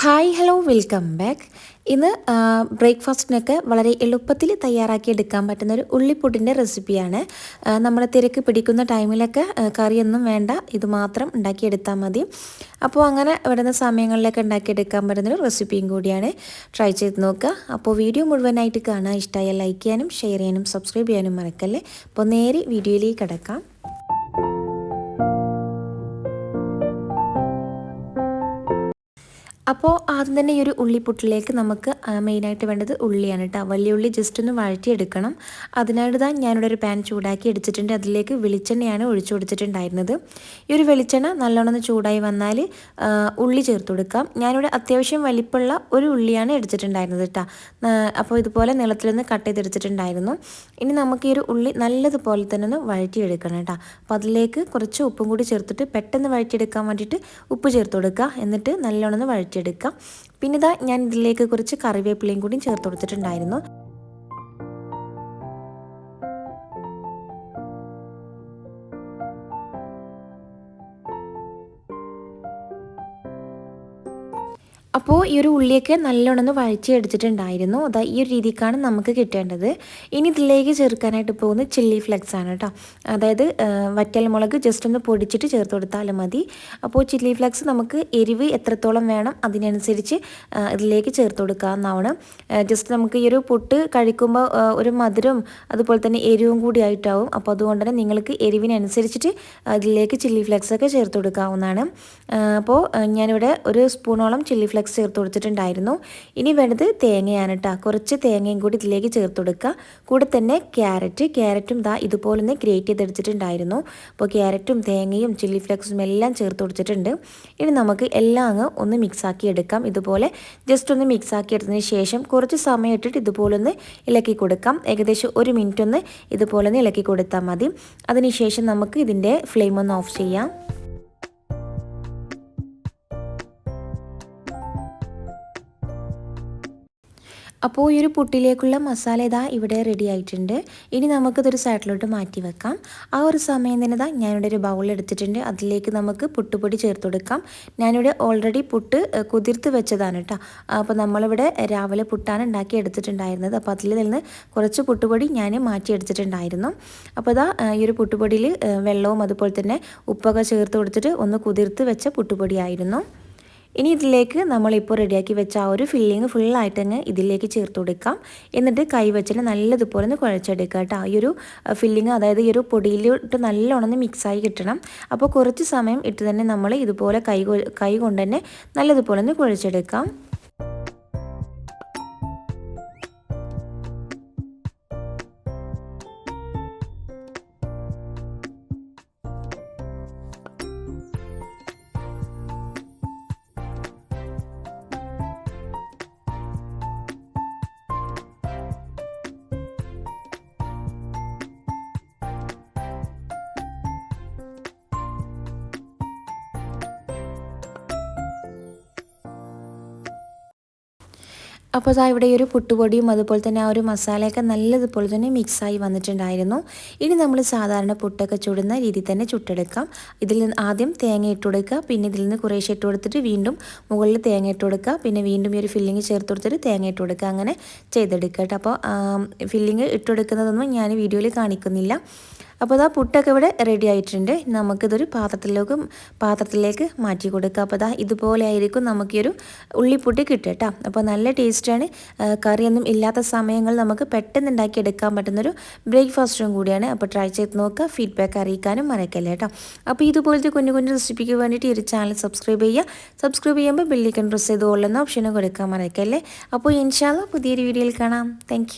Hi hello welcome back ഇന്ന് ബ്രേക്ക്ഫാസ്റ്റിനൊക്കെ വളരെ എളുപ്പത്തിൽ തയ്യാറാക്കി എടുക്കാൻ പറ്റുന്ന ഒരു ഉള്ളിപ്പുട്ടിന്റെ റെസിപ്പിയാണ് നമ്മൾ തിരക്ക് പിടിക്കുന്ന ടൈമിലൊക്കെ കറിയൊന്നും വേണ്ട ഇത് മാത്രം ഉണ്ടാക്കിയെടുത്താൽ മതി. അപ്പോൾ അങ്ങനെ വരുന്ന സമയങ്ങളിലൊക്കെ ഉണ്ടാക്കിയെടുക്കാൻ പറ്റുന്നൊരു റെസിപ്പിയും കൂടിയാണ്. ട്രൈ ചെയ്ത് നോക്കുക. അപ്പോൾ വീഡിയോ മുഴുവനായിട്ട് കാണാൻ ഇഷ്ടമായ ലൈക്ക് ചെയ്യാനും ഷെയർ ചെയ്യാനും സബ്സ്ക്രൈബ് ചെയ്യാനും മറക്കല്ലേ? അപ്പോൾ നേരെ വീഡിയോയിലേക്ക് കിടക്കാം. അപ്പോൾ ആദ്യം തന്നെ ഈ ഒരു ഉള്ളിപ്പുട്ടിലേക്ക് നമുക്ക് മെയിനായിട്ട് വേണ്ടത് ഉള്ളിയാണ് കേട്ടോ വലിയ ഉള്ളി ജസ്റ്റ് ഒന്ന് വഴറ്റിയെടുക്കണം. അതിനായിട്ട് തന്നെ ഞാനിവിടെ ഒരു പാൻ ചൂടാക്കി എടുത്തിട്ടുണ്ട്. അതിലേക്ക് വെളിച്ചെണ്ണയാണ് ഒഴിച്ചു കൊടുത്തിട്ടുണ്ടായിരുന്നത്. ഈ ഒരു വെളിച്ചെണ്ണ നല്ലോണം ഒന്ന് ചൂടായി വന്നാൽ ഉള്ളി ചേർത്ത് കൊടുക്കാം. ഞാനിവിടെ അത്യാവശ്യം വലിപ്പമുള്ള ഒരു ഉള്ളിയാണ് എടുത്തിട്ടുണ്ടായിരുന്നത് കേട്ടോ അപ്പോൾ ഇതുപോലെ നിളത്തിലൊന്ന് കട്ട് ചെയ്തെടുത്തിട്ടുണ്ടായിരുന്നു. ഇനി നമുക്ക് ഈ ഒരു ഉള്ളി നല്ലതുപോലെ തന്നെ ഒന്ന് വഴറ്റിയെടുക്കണം കേട്ടോ അപ്പോൾ അതിലേക്ക് കുറച്ച് ഉപ്പും കൂടി ചേർത്തിട്ട് പെട്ടെന്ന് വഴറ്റിയെടുക്കാൻ വേണ്ടിയിട്ട് ഉപ്പ് ചേർത്ത് കൊടുക്കുക. എന്നിട്ട് നല്ലോണം ഒന്ന് വഴറ്റി വഴറ്റിയെടുക്കാം പിന്നെ ഇതാ ഞാൻ ഇതിലേക്ക് കുറച്ച് കറിവേപ്പിലയും കൂടി ചേർത്ത് കൊടുത്തിട്ടുണ്ടായിരുന്നു. അപ്പോൾ ഈ ഒരു ഉള്ളിയൊക്കെ നല്ലോണം ഒന്ന് അതാ ഈ ഒരു രീതിക്കാണ് നമുക്ക് കിട്ടേണ്ടത്. ഇനി ഇതിലേക്ക് ചേർക്കാനായിട്ട് പോകുന്ന ചില്ലി ഫ്ലെക്സ് ആണ് കേട്ടോ. അതായത് വറ്റൽ മുളക് ജസ്റ്റ് ഒന്ന് പൊടിച്ചിട്ട് ചേർത്ത് കൊടുത്താലും മതി. അപ്പോൾ ചില്ലി ഫ്ലെക്സ് നമുക്ക് എരിവ് എത്രത്തോളം വേണം അതിനനുസരിച്ച് ഇതിലേക്ക് ചേർത്ത് കൊടുക്കാവുന്നതാണ്. ജസ്റ്റ് നമുക്ക് ഈ ഒരു പുട്ട് കഴിക്കുമ്പോൾ ഒരു മധുരം അതുപോലെ തന്നെ എരിവും കൂടി ആയിട്ടാവും. അപ്പോൾ അതുകൊണ്ട് തന്നെ നിങ്ങൾക്ക് എരിവിനനുസരിച്ചിട്ട് ഇതിലേക്ക് ചില്ലി ഫ്ലെക്സ് ഒക്കെ ചേർത്ത് കൊടുക്കാവുന്നതാണ്. അപ്പോൾ ഞാനിവിടെ ഒരു സ്പൂണോളം ചില്ലി ഫ്ലെക്സ് ഫ്ലെക്സ് ചേർത്ത് കൊടുത്തിട്ടുണ്ടായിരുന്നു. ഇനി വേണ്ടത് തേങ്ങയാണ് കേട്ടോ കുറച്ച് തേങ്ങയും കൂടി ഇതിലേക്ക് ചേർത്ത് കൊടുക്കുക. കൂടെ തന്നെ ക്യാരറ്റ്. ക്യാരറ്റും ദാ ഇതുപോലെ ഒന്ന് ഗ്രേറ്റ് ചെയ്തെടുത്തിട്ടുണ്ടായിരുന്നു. അപ്പോൾ ക്യാരറ്റും തേങ്ങയും ചില്ലി ഫ്ലേക്സും എല്ലാം ചേർത്ത് കൊടുത്തിട്ടുണ്ട്. ഇനി നമുക്ക് എല്ലാം അങ്ങ് ഒന്ന് മിക്സാക്കി എടുക്കാം. ഇതുപോലെ ജസ്റ്റ് ഒന്ന് മിക്സാക്കി എടുത്തതിന് ശേഷം കുറച്ച് സമയം ഇട്ടിട്ട് ഇതുപോലെ ഒന്ന് ഇളക്കി കൊടുക്കാം. ഏകദേശം ഒരു മിനിറ്റ് ഒന്ന് ഇതുപോലെ ഒന്ന് ഇളക്കി കൊടുത്താൽ മതി. അതിനുശേഷം നമുക്ക് ഇതിന്റെ ഫ്ലെയിം ഒന്ന് ഓഫ് ചെയ്യാം. അപ്പോൾ ഈ ഒരു പുട്ടിലേക്കുള്ള മസാല ഇതാ ഇവിടെ റെഡി ആയിട്ടുണ്ട്. ഇനി നമുക്കിതൊരു സൈഡിലോട്ട് മാറ്റി വെക്കാം. ആ ഒരു സമയം തന്നെ ഇതാ ഞാനിവിടെ ഒരു ബൗൾ എടുത്തിട്ടുണ്ട്. അതിലേക്ക് നമുക്ക് പുട്ടുപൊടി ചേർത്ത് കൊടുക്കാം. ഞാനിവിടെ ഓൾറെഡി പുട്ട് കുതിർത്ത് വെച്ചതാണ് കേട്ടോ. അപ്പോൾ നമ്മളിവിടെ രാവിലെ പുട്ടാണ് ഉണ്ടാക്കി എടുത്തിട്ടുണ്ടായിരുന്നത്. അപ്പോൾ അതിൽ നിന്ന് കുറച്ച് പുട്ടുപൊടി ഞാൻ മാറ്റി എടുത്തിട്ടുണ്ടായിരുന്നു. അപ്പോൾ ഇതാ ഈ ഒരു പുട്ടുപൊടിയിൽ വെള്ളവും അതുപോലെ തന്നെ ഉപ്പൊക്കെ ചേർത്ത് കൊടുത്തിട്ട് ഒന്ന് കുതിർത്ത് വെച്ച പുട്ടുപൊടിയായിരുന്നു. ഇനി ഇതിലേക്ക് നമ്മളിപ്പോൾ റെഡിയാക്കി വെച്ച ആ ഒരു ഫില്ലിങ് ഫുള്ളായിട്ട് അങ്ങ് ഇതിലേക്ക് ചേർത്ത് കൊടുക്കാം. എന്നിട്ട് കൈ വെച്ചിട്ട് നല്ലതുപോലെ ഒന്ന് കുഴച്ചെടുക്കുക കേട്ടോ. ഈ ഒരു ഫില്ലിങ് അതായത് ഈ ഒരു പൊടിയിലിട്ട് നല്ലോണം മിക്സായി കിട്ടണം. അപ്പോൾ കുറച്ച് സമയം ഇട്ട് തന്നെ നമ്മൾ ഇതുപോലെ കൈ കൈ കൊണ്ട് തന്നെ നല്ലതുപോലെ ഒന്ന് കുഴച്ചെടുക്കാം. അപ്പോൾ അതാ ഇവിടെ ഒരു പുട്ടുപൊടിയും അതുപോലെ തന്നെ ആ ഒരു മസാലയൊക്കെ നല്ലതുപോലെ തന്നെ മിക്സായി വന്നിട്ടുണ്ടായിരുന്നു. ഇനി നമ്മൾ സാധാരണ പുട്ടൊക്കെ ചുടുന്ന രീതിയിൽ തന്നെ ചുട്ടെടുക്കാം. ഇതിൽ ആദ്യം തേങ്ങ ഇട്ട് കൊടുക്കുക. പിന്നെ ഇതിൽ നിന്ന് കുറേശ്ശെ ഇട്ട് കൊടുത്തിട്ട് വീണ്ടും മുകളിൽ തേങ്ങ ഇട്ട് കൊടുക്കുക. പിന്നെ വീണ്ടും ഈ ഒരു ഫില്ലിങ് ചേർത്ത് കൊടുത്തിട്ട് തേങ്ങ ഇട്ട് കൊടുക്കുക. അങ്ങനെ ചെയ്തെടുക്കുക കേട്ടോ. അപ്പോൾ ഫില്ലിങ് ഇട്ട് കൊടുക്കുന്നതൊന്നും ഞാൻ വീഡിയോയിൽ കാണിക്കുന്നില്ല. അപ്പോൾ ആ പുട്ടൊക്കെ ഇവിടെ റെഡി ആയിട്ടുണ്ട്. നമുക്കിതൊരു പാത്രത്തിലേക്ക് പാത്രത്തിലേക്ക് മാറ്റി കൊടുക്കുക അപ്പോൾ അതാ ഇതുപോലെ ആയിരിക്കും നമുക്കൊരു ഉള്ളിപ്പുട്ടി കിട്ടുക കേട്ടോ അപ്പോൾ നല്ല ടേസ്റ്റാണ് കറിയൊന്നും ഇല്ലാത്ത സമയങ്ങളിൽ നമുക്ക് പെട്ടെന്ന് ഉണ്ടാക്കി എടുക്കാൻ പറ്റുന്നൊരു ബ്രേക്ക്ഫാസ്റ്റും കൂടിയാണ്. അപ്പോൾ ട്രൈ ചെയ്ത് നോക്കുക. ഫീഡ്ബാക്ക് അറിയിക്കാനും മറക്കല്ലേ കേട്ടോ അപ്പോൾ ഇതുപോലത്തെ കുഞ്ഞു കുഞ്ഞു റെസിപ്പിക്ക് വേണ്ടിയിട്ട് ഈ ചാനൽ സബ്സ്ക്രൈബ് ചെയ്യുക. സബ്സ്ക്രൈബ് ചെയ്യുമ്പോൾ ബില്ലിക്കൺ പ്രസ് ചെയ്ത് ഓളുന്ന ഓപ്ഷനും കൊടുക്കാൻ മറക്കല്ലേ? അപ്പോൾ ഇൻഷാല്ല പുതിയൊരു വീഡിയോയിൽ കാണാം. താങ്ക്